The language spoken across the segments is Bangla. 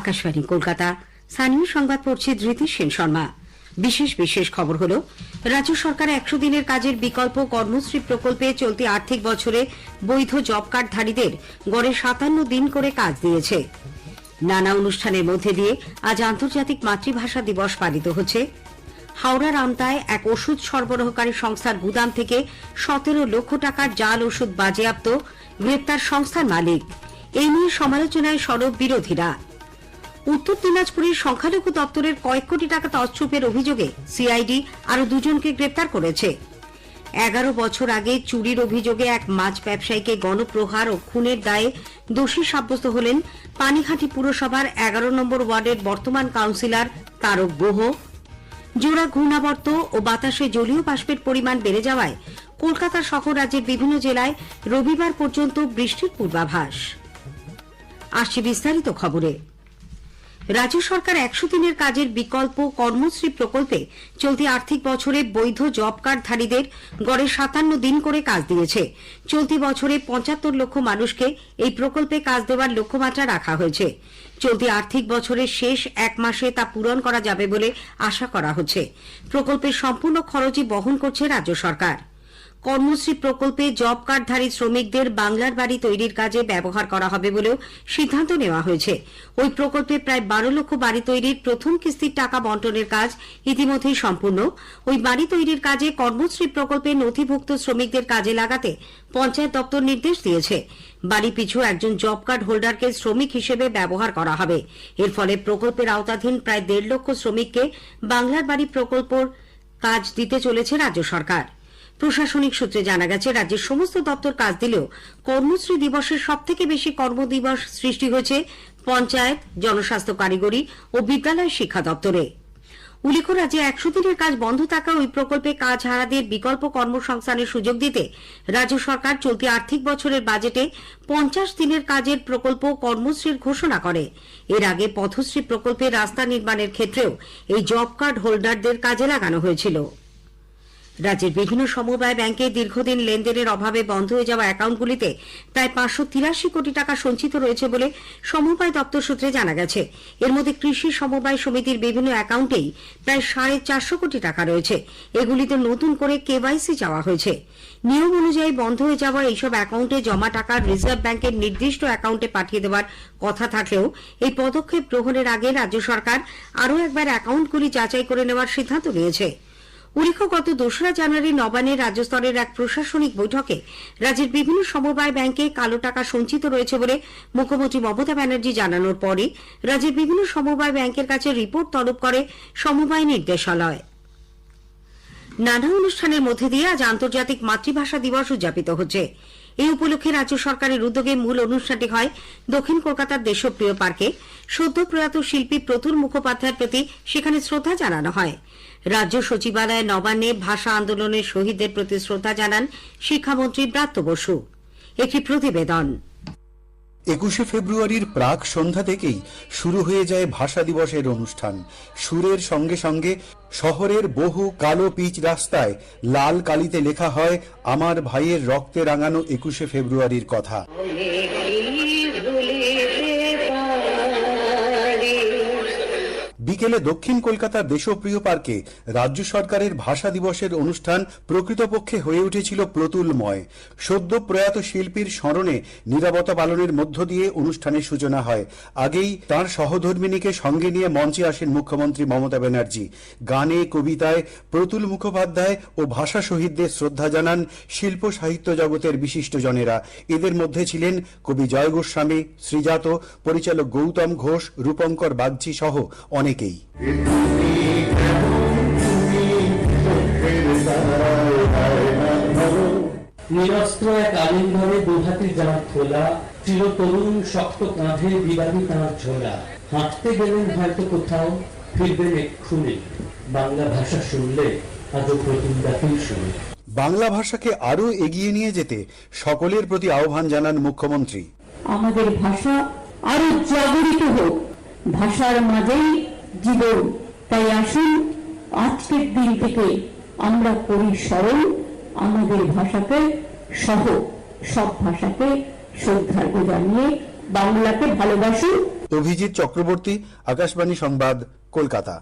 আকাশবাণী, কলকাতা। স্থানীয় সংবাদ পড়ছে ধৃতি সেন শর্মা। বিশেষ বিশেষ খবর হল, রাজ্য সরকার একশো দিনের কাজের বিকল্প কর্মশ্রী প্রকল্পে চলতি আর্থিক বছরে বৈধ জব কার্ডধারীদের গড়ে সাতান্ন দিন করে কাজ দিয়েছে। নানা অনুষ্ঠানের মধ্যে দিয়ে আজ আন্তর্জাতিক মাতৃভাষা দিবস পালিত হচ্ছে। হাওড়ার আমতায় এক ওষুধ সরবরাহকারী সংস্থার গুদাম থেকে সতেরো লক্ষ টাকার জাল ওষুধ বাজেয়াপ্ত গ্রেপ্তার সংস্থার মালিক। এই নিয়ে সমালোচনায় সরব বিরোধীরা। উত্তর দিনাজপুরের সংখ্যালঘু দপ্তরের কয়েক কোটি টাকা তছরূপের অভিযোগে সিআইডি আরও দুজনকে গ্রেপ্তার করেছে। এগারো বছর আগে চুরির অভিযোগে এক মাছ ব্যবসায়ীকে গণপ্রহার ও খুনের দায়ে দোষী সাব্যস্ত হলেন পানিহাটি পুরসভার এগারো নম্বর ওয়ার্ডের বর্তমান কাউন্সিলর তারক গুহ। জোড়া ঘূর্ণাবর্ত ও বাতাসে জলীয় বাষ্পের পরিমাণ বেড়ে যাওয়ায় কলকাতা সহ রাজ্যের বিভিন্ন জেলায় রবিবার পর্যন্ত বৃষ্টির পূর্বাভাস। আসছে বিস্তারিত খবরে। রাজ্য সরকার একশো দিনের কাজের বিকল্প কর্মশ্রী প্রকল্পে চলতি আর্থিক বছরে বৈধ জব কার্ডধারীদের গড়ে সাতান্ন দিন করে কাজ দিয়েছে। চলতি বছরে পঁচাত্তর লক্ষ মানুষকে এই প্রকল্পে কাজ দেওয়ার লক্ষ্যমাত্রা রাখা হয়েছে। চলতি আর্থিক বছরের শেষ এক মাসে তা পূরণ করা যাবে বলে আশা করা হচ্ছে। প্রকল্পের সম্পূর্ণ খরচই বহন করছে রাজ্য সরকার। কর্মশ্রী প্রকল্পে জব কার্ডধারী শ্রমিকদের বাংলার বাড়ি তৈরির কাজে ব্যবহার করা হবে বলেও সিদ্ধান্ত নেওয়া হয়েছে। ওই প্রকল্পে প্রায় বারো লক্ষ বাড়ি তৈরির প্রথম কিস্তির টাকা বন্টনের কাজ ইতিমধ্যেই সম্পূর্ণ। ওই বাড়ি তৈরির কাজে কর্মশ্রী প্রকল্পে নথিভুক্ত শ্রমিকদের কাজে লাগাতে পঞ্চায়েত দপ্তর নির্দেশ দিয়েছে। বাড়ি পিছু একজন জব কার্ড হোল্ডারকে শ্রমিক হিসেবে ব্যবহার করা হবে। এর ফলে প্রকল্পের আওতাধীন প্রায় দেড় লক্ষ শ্রমিককে বাংলার বাড়ি প্রকল্পর কাজ দিতে চলেছে রাজ্য সরকার। প্রশাসনিক সূত্রে জানা গেছে, রাজ্যের সমস্ত দপ্তর কাজ দিলেও কর্মশ্রী দিবসের সব থেকে বেশি কর্মদিবস সৃষ্টি হয়েছে পঞ্চায়েত, জনস্বাস্থ্য কারিগরি ও বিদ্যালয় শিক্ষা দপ্তরে। উল্লেখ্য, রাজ্যে একশো দিনের কাজ বন্ধ থাকা ওই প্রকল্পে কাজ হারাদের বিকল্প কর্মসংস্থানের সুযোগ দিতে রাজ্য সরকার চলতি আর্থিক বছরের বাজেটে পঞ্চাশ দিনের কাজের প্রকল্প কর্মশ্রীর ঘোষণা করে। এর আগে পথশ্রী প্রকল্পে রাস্তা নির্মাণের ক্ষেত্রেও এই জব কার্ড হোল্ডারদের কাজে লাগানো হয়েছিল। রাজ্যের বিভিন্ন সমবায় ব্যাংকে দীর্ঘদিন লেনদেনের অভাবে বন্ধ হয়ে যাওয়া অ্যাকাউন্টগুলিতে প্রায় পাঁচশো তিরাশি কোটি টাকা সঞ্চিত রয়েছে বলে সমবায় দপ্তর সূত্রে জানা গেছে। এর মধ্যে কৃষি সমবায় সমিতির বিভিন্ন অ্যাকাউন্টেই প্রায় সাড়ে চারশো কোটি টাকা রয়েছে। এগুলিতে নতুন করে কেওয়াইসি চাওয়া হয়েছে। নিয়ম অনুযায়ী বন্ধ হয়ে যাওয়া এইসব অ্যাকাউন্টে জমা টাকা রিজার্ভ ব্যাংকের নির্দিষ্ট অ্যাকাউন্টে পাঠিয়ে দেওয়ার কথা থাকলেও এই পদক্ষেপ গ্রহণের আগে রাজ্য সরকার আরও একবার অ্যাকাউন্টগুলি যাচাই করে নেওয়ার সিদ্ধান্ত নিয়েছে। উল্লেখ্য, গত দোসরা জানুয়ারি নবান্নে রাজ্য স্তরের এক প্রশাসনিক বৈঠকে রাজ্যের বিভিন্ন সমবায় ব্যাংকে কালো টাকা সঞ্চিত রয়েছে বলে মুখ্যমন্ত্রী মমতা ব্যানার্জি জানানোর পরে রাজ্যের বিভিন্ন সমবায় ব্যাংকের কাছে রিপোর্ট তলব করে সমবায় নির্দেশালয়। নানা অনুষ্ঠানের মধ্যে দিয়ে আজ আন্তর্জাতিক মাতৃভাষা দিবস উদযাপিত হচ্ছে। এই উপলক্ষে রাজ্য সরকারের উদ্যোগে মূল অনুষ্ঠানটি হয় দক্ষিণ কলকাতার দেশপ্রিয় পার্কে। সদ্য প্রয়াত শিল্পী প্রতুল মুখোপাধ্যায়ের প্রতি সেখানে শ্রদ্ধা জানানো হয়। রাজ্য সচিবালয়ে নবান্নে ভাষা আন্দোলনের শহীদদের প্রতি শ্রদ্ধা জানান শিক্ষামন্ত্রী ব্রাত্য বসু। একটি প্রতিবেদন। একুশে ফেব্রুয়ারির প্রাক সন্ধ্যা থেকেই শুরু হয়ে যায় ভাষা দিবসের অনুষ্ঠান। সুরের সঙ্গে সঙ্গে শহরের বহু কালো পিচ রাস্তায় লাল কালিতে লেখা হয় আমার ভাইয়ের রক্তে রাঙানো একুশে ফেব্রুয়ারির কথা। বিকেলে দক্ষিণ কলকাতার দেশপ্রিয় পার্কে রাজ্য সরকারের ভাষা দিবসের অনুষ্ঠান প্রকৃতপক্ষে হয়ে উঠেছিল প্রতুলময়। সদ্য প্রয়াত শিল্পীর স্মরণে নিরাপত্তা পালনের মধ্য দিয়ে অনুষ্ঠানের সূচনা হয়। আগেই তার সহধর্মিনীকে সঙ্গে নিয়ে মঞ্চে আসেন মুখ্যমন্ত্রী মমতা ব্যানার্জি। গানে, কবিতায় প্রতুল মুখোপাধ্যায় ও ভাষা শহীদদের শ্রদ্ধা জানান শিল্প সাহিত্য জগতের বিশিষ্টজনেরা এদের মধ্যে ছিলেন কবি জয় গোস্বামী শ্রীজাত পরিচালক গৌতম ঘোষ, রূপঙ্কর বাগচি সহ অনেকেই নিরস্ত্র এক যার চিরতরুণ শক্ত কাঁধে বিবাদী তাঁর ঝোলা। হাঁটতে গেলেন হয়তো কোথাও ফিরবেন এক্ষুনি বাংলা ভাষা শুনলে আজও ডাকেই শুনে। বাংলা ভাষাকে আরও এগিয়ে নিয়ে যেতে সকলের প্রতি আহ্বান জানান মুখ্যমন্ত্রী। আমাদের ভাষা আরও জাগরিত হোক। ভাষার মাঝেই জীবন। তাই আসুন আজকের দিন থেকে আমরা করি স্মরণ আমাদের ভাষাকে সহ সব ভাষাকে শ্রদ্ধার্ঘ জানিয়ে বাংলাকে ভালোবাসুন। অভিজিৎ চক্রবর্তী আকাশবাণী সংবাদ কলকাতা।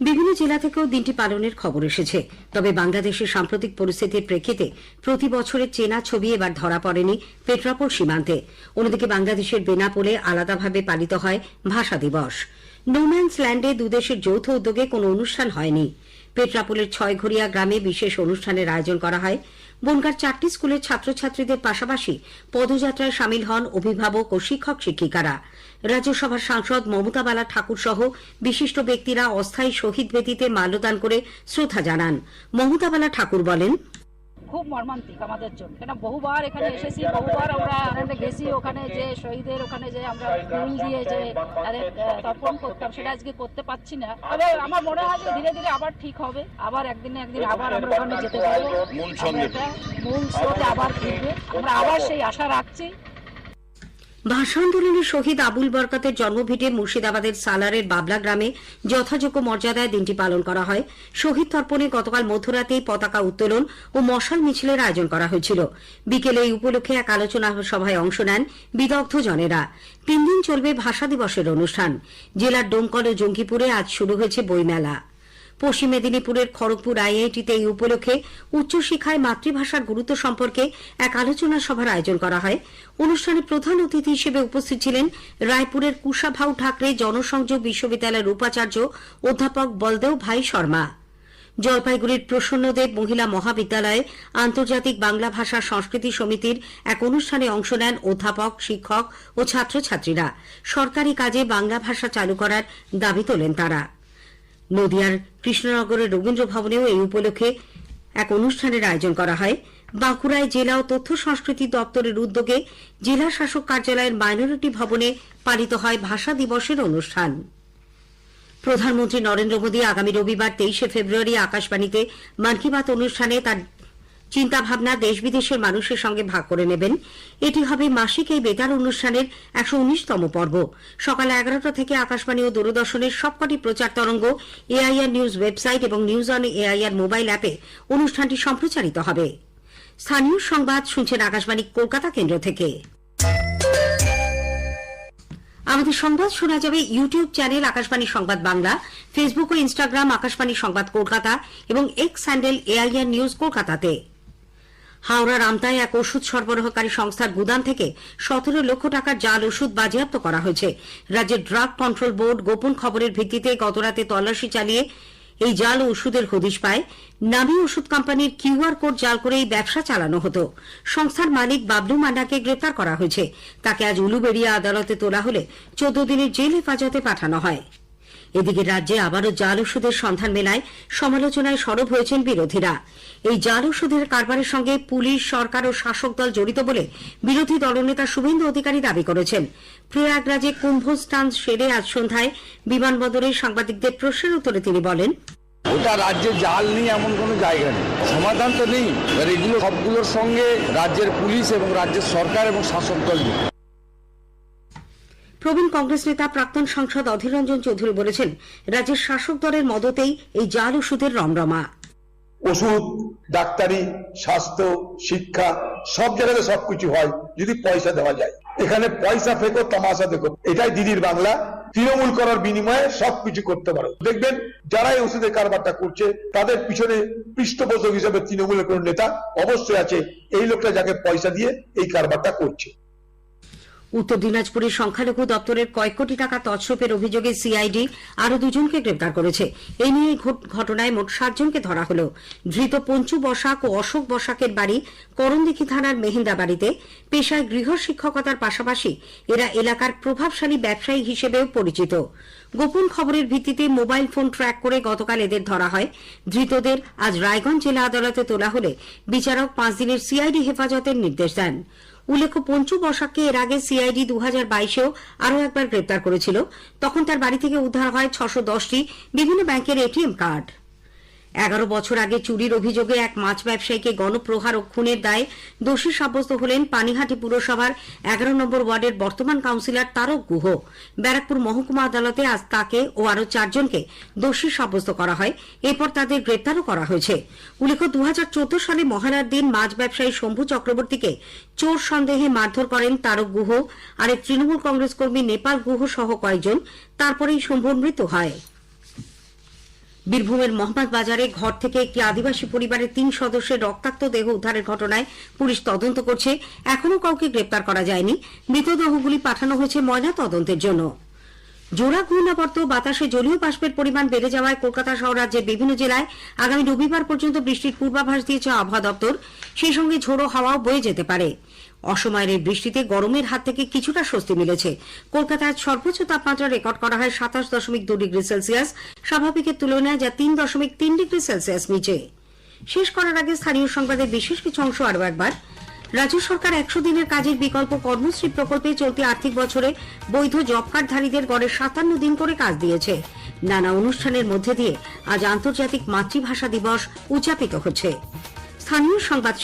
বিভিন্ন জেলা থেকেও দিনটি পালনের খবর এসেছে। তবে বাংলাদেশের সাম্প্রতিক পরিস্থিতির প্রেক্ষিতে প্রতি বছরের চেনা ছবি এবার ধরা পড়েনি পেট্রাপোল সীমান্তে। অন্যদিকে বাংলাদেশের বেনাপোলে আলাদাভাবে পালিত হয় ভাষা দিবস। নোম্যান্স ল্যান্ডে দুদেশের যৌথ উদ্যোগে কোনো অনুষ্ঠান হয়নি। পেট্রাপোলের ছয়ঘরিয়া গ্রামে বিশেষ অনুষ্ঠানের আয়োজন করা হয়। বনগার চারটি স্কুলের ছাত্রছাত্রীদের পাশাপাশি পদযাত্রায় সামিল হন অভিভাবক ও শিক্ষক শিক্ষিকারা। রাজ্যসভার সাংসদ মমতা বালা ঠাকুর সহ বিশিষ্ট ব্যক্তিরা অস্থায়ী শহীদ বেদিতে মাল্যদান করে শ্রদ্ধা জানান। মমতা বালা ঠাকুর বলেন খুব মর্মান্তিক আমাদের জন্য। কেন বহুবার এখানে এসেছি বহুবার আমরা আনন্দে গেছি ওখানে যে শহীদের ওখানে যে আমরা ফুল দিয়ে যে তাদের তর্পণ করতাম সেটা আজকে করতে পারছি না। তবে আমার মনে হয় যে ধীরে ধীরে আবার ঠিক হবে। আবার একদিন একদিন আবার আমরা ওখানে যেতে পারব। মূল স্রোতে আবার ফিরবে। আমরা আবার সেই আশা রাখছি। ভাষা আন্দোলনের শহীদ আবুল বরকতের জন্মভিটে মুর্শিদাবাদের সালারের বাবলা গ্রামে যথাযোগ্য মর্যাদায় দিনটি পালন করা হয়। শহীদ তর্পণে গতকাল মধ্যরাতেই পতাকা উত্তোলন ও মশাল মিছিলের আয়োজন করা হয়েছিল। বিকেলে এই উপলক্ষে এক আলোচনা সভায় অংশ নেন বিদগ্ধ জনেরা। তিন দিন চলবে ভাষা দিবসের অনুষ্ঠান। জেলার ডোমকল ও জঙ্গিপুরে আজ শুরু হয়েছে বইমেলা। পশ্চিম মেদিনীপুরের খড়গপুর আইআইটিতে এই উপলক্ষে উচ্চশিক্ষায় মাতৃভাষার গুরুত্ব সম্পর্কে এক আলোচনা সভার আয়োজন করা হয়। অনুষ্ঠানে প্রধান অতিথি হিসেবে উপস্থিত ছিলেন রায়পুরের কুশাভাউ ঠাকরে জনসংযোগ বিশ্ববিদ্যালয়ের উপাচার্য অধ্যাপক বলদেও ভাই শর্মা। জলপাইগুড়ির প্রসন্নদেব মহিলা মহাবিদ্যালয়ে আন্তর্জাতিক বাংলা ভাষা সংস্কৃতি সমিতির এক অনুষ্ঠানে অংশ নেন অধ্যাপক, শিক্ষক ও ছাত্রছাত্রীরা। সরকারি কাজে বাংলা ভাষা চালু করার দাবি তোলেন তারা। নদিয়ার কৃষ্ণনগরের রবীন্দ্র ভবনেও এই উপলক্ষে এক অনুষ্ঠানের আয়োজন করা হয়। বাঁকুড়ায় জেলা ও তথ্য সংস্কৃতি দপ্তরের উদ্যোগে জেলা শাসক কার্যালয়ের মাইনরিটি ভবনে পালিত হয় ভাষা দিবসের অনুষ্ঠান। প্রধানমন্ত্রী নরেন্দ্র মোদী আগামী রবিবার তেইশে ফেব্রুয়ারি আকাশবাণীতে মন কি বাত অনুষ্ঠানে তার চিন্তাভাবনা দেশ বিদেশের মানুষের সঙ্গে ভাগ করে নেবেন। এটি হবে মাসিক এই বেতার অনুষ্ঠানের একশো উনিশতম পর্ব। সকাল এগারোটা থেকে আকাশবাণী ও দূরদর্শনের সবকটি প্রচার তরঙ্গ, এআইআর নিউজ ওয়েবসাইট এবং নিউজ অন এআইআর মোবাইল অ্যাপে অনুষ্ঠানটি সম্প্রচারিত হবে। স্থানীয় সংবাদ শুনছেন আকাশবাণী কলকাতা কেন্দ্র থেকে। আমাদের সংবাদ শোনা যাবে ইউটিউব চ্যানেল আকাশবাণী সংবাদ বাংলা, ফেসবুক ও ইনস্টাগ্রাম আকাশবাণী সংবাদ কলকাতা এবং এক্স হ্যান্ডেল এআইআর নিউজ কলকাতাতে। হাওড়ার আমতায় এক ওষুধ সরবরাহকারী সংস্থার গুদাম থেকে সতেরো লক্ষ টাকার জাল ওষুধ বাজেয়াপ্ত করা হয়েছে। রাজ্যের ড্রাগ কন্ট্রোল বোর্ড গোপন খবরের ভিত্তিতে গতরাতে তল্লাশি চালিয়ে এই জাল ওষুধের হদিশ পায়। নামী ওষুধ কোম্পানির কিউআর কোড জাল করে এই ব্যবসা চালানো হতো। সংস্থার মালিক বাবলু মান্নাকে গ্রেপ্তার করা হয়েছে। তাকে আজ উলুবেড়িয়া আদালতে তোলা হলে চোদ্দ দিনের জেল হেফাজতে পাঠানো হয়। এদিকে রাজ্যে আবারও জাল ওষুধের সন্ধান মেলায় সমালোচনায় সরব হয়েছেন বিরোধীরা। এই জাল ওষুধের কারবারের সঙ্গে পুলিশ, সরকার ও শাসক দল জড়িত বলে বিরোধী দলনেতা শুভেন্দু অধিকারী দাবি করেছেন। প্রয়াগরাজে কুম্ভ স্নান সেরে আজ সন্ধ্যায় বিমানবন্দরে সাংবাদিকদের প্রশ্নের উত্তরে তিনি বলেন ওটা রাজ্যে জাল নেই এমন কোনো জায়গা নেই। সমাধান তো নেই এগুলো সবগুলোর সঙ্গে রাজ্যের পুলিশ এবং রাজ্যের সরকার এবং শাসক দল। প্রবীণ কংগ্রেস নেতা প্রাক্তন সাংসদ অধীর রঞ্জন চৌধুরী বলেছেন, রাজ্যের শাসক দলের মদতেই এই জাল ওষুধের রমরমা। ওষুধ, ডাক্তারি, স্বাস্থ্য, শিক্ষা, সব জায়গাতে সবকিছু হয় যদি পয়সা দেওয়া যায়। এখানে পয়সা ফেকো, তামাশা দেখো। এটাই দিদির বাংলা। তৃণমূল করার বিনিময়ে সবকিছু করতে পারো। দেখবেন, যারা এই ওষুধের কারবারটা করছে, তাদের পিছনে পৃষ্ঠপোষক হিসেবে তৃণমূলের কোন নেতা অবশ্যই আছে। এই লোকটা যাকে পয়সা দিয়ে এই কারবারটা করছে। উত্তর দিনাজপুরের সংখ্যালঘু দপ্তরের কয়েক কোটি টাকা তৎসপের অভিযোগে সিআইডি আরও দুজনকে গ্রেপ্তার করেছে। এই নিয়ে ঘটনায় মোট সাতজনকে ধরা হল। ধৃত পঞ্চু বসাক ও অশোক বসাকের বাড়ি করণদিঘি থানার মেহিন্দা বাড়িতে পেশায় গৃহ শিক্ষকতার পাশাপাশি এরা এলাকার প্রভাবশালী ব্যবসায়ী হিসেবেও পরিচিত। গোপন খবরের ভিত্তিতে মোবাইল ফোন ট্র্যাক করে গতকাল এদের ধরা হয়। ধৃতদের আজ রায়গঞ্জ জেলা আদালতে তোলা হলে বিচারক পাঁচ দিনের সিআইডি হেফাজতের নির্দেশ দেন। উল্লেখ্য, পঞ্চু বসাককে এর আগে সিআইডি দু হাজার বাইশেও আরও একবার গ্রেপ্তার করেছিল। তখন তার বাড়ি থেকে উদ্ধার হয় ছশো দশটি। বিভিন্ন ব্যাংকের এটিএম কার্ড। এগারো বছর আগে চুরির অভিযোগে এক মাছ ব্যবসায়ীকে গণপ্রহার ও খুনের দায়ে দোষী সাব্যস্ত হলেন পানিহাটি পুরসভার এগারো নম্বর ওয়ার্ডের বর্তমান কাউন্সিলর তারক গুহ। ব্যারাকপুর মহকুমা আদালতে আজ তাকে ও আরও চারজনকে দোষী সাব্যস্ত করা হয়। এরপর তাদের গ্রেপ্তারও করা হয়েছে। উল্লেখ্য দু হাজার চোদ্দ সালে মহালয়ার দিন মাছ ব্যবসায়ী শম্ভু চক্রবর্তীকে চোর সন্দেহে মারধর করেন তারক গুহ। আর এক তৃণমূল কংগ্রেস কর্মী নেপাল গুহ সহ কয়েকজন। তারপরেই শম্ভুর মৃত্যু হয়। বীরভূমের মোহাম্মদ বাজারে ঘর থেকে একটি আদিবাসী পরিবারের তিন সদস্যের রক্তাক্ত দেহ উদ্ধারের ঘটনায় পুলিশ তদন্ত করছে। এখনও কাউকে গ্রেপ্তার করা যায়নি। মৃতদেহগুলি পাঠানো হয়েছে ময়না তদন্তের জন্য। জোড়া ঘূর্ণাবর্ত, বাতাসে জলীয় বাষ্পের পরিমাণ বেড়ে যাওয়ায় কলকাতা সহ রাজ্যের বিভিন্ন জেলায় আগামী রবিবার পর্যন্ত বৃষ্টির পূর্বাভাস দিয়েছে আবহাওয়া দপ্তর। সেই সঙ্গে ঝোড়ো হাওয়াও বয়ে যেতে পারে। অসময়ের এই বৃষ্টিতে গরমের হাত থেকে কিছুটা স্বস্তি মিলেছে। কলকাতায় সর্বোচ্চ তাপমাত্রা রেকর্ড করা হয় সাতাশ দশমিক দু ডিগ্রি সেলসিয়াস। স্বাভাবিকের তুলনায় যা তিন দশমিক তিন ডিগ্রি সেলসিয়াস নিচে। শেষ করার আগে স্থানীয় সংবাদের বিশেষ কিছু অংশ আরও একবার। রাজ্য সরকার একশো দিনের কাজের বিকল্প কর্মশ্রী প্রকল্পে চলতি আর্থিক বছরে বৈধ জব কার্ডধারীদের গড়ে সাতান্ন দিন করে কাজ দিয়েছে। নানা অনুষ্ঠানের মধ্যে দিয়ে আজ আন্তর্জাতিক মাতৃভাষা দিবস উদযাপিত হচ্ছে। স্থানীয় সংবাদ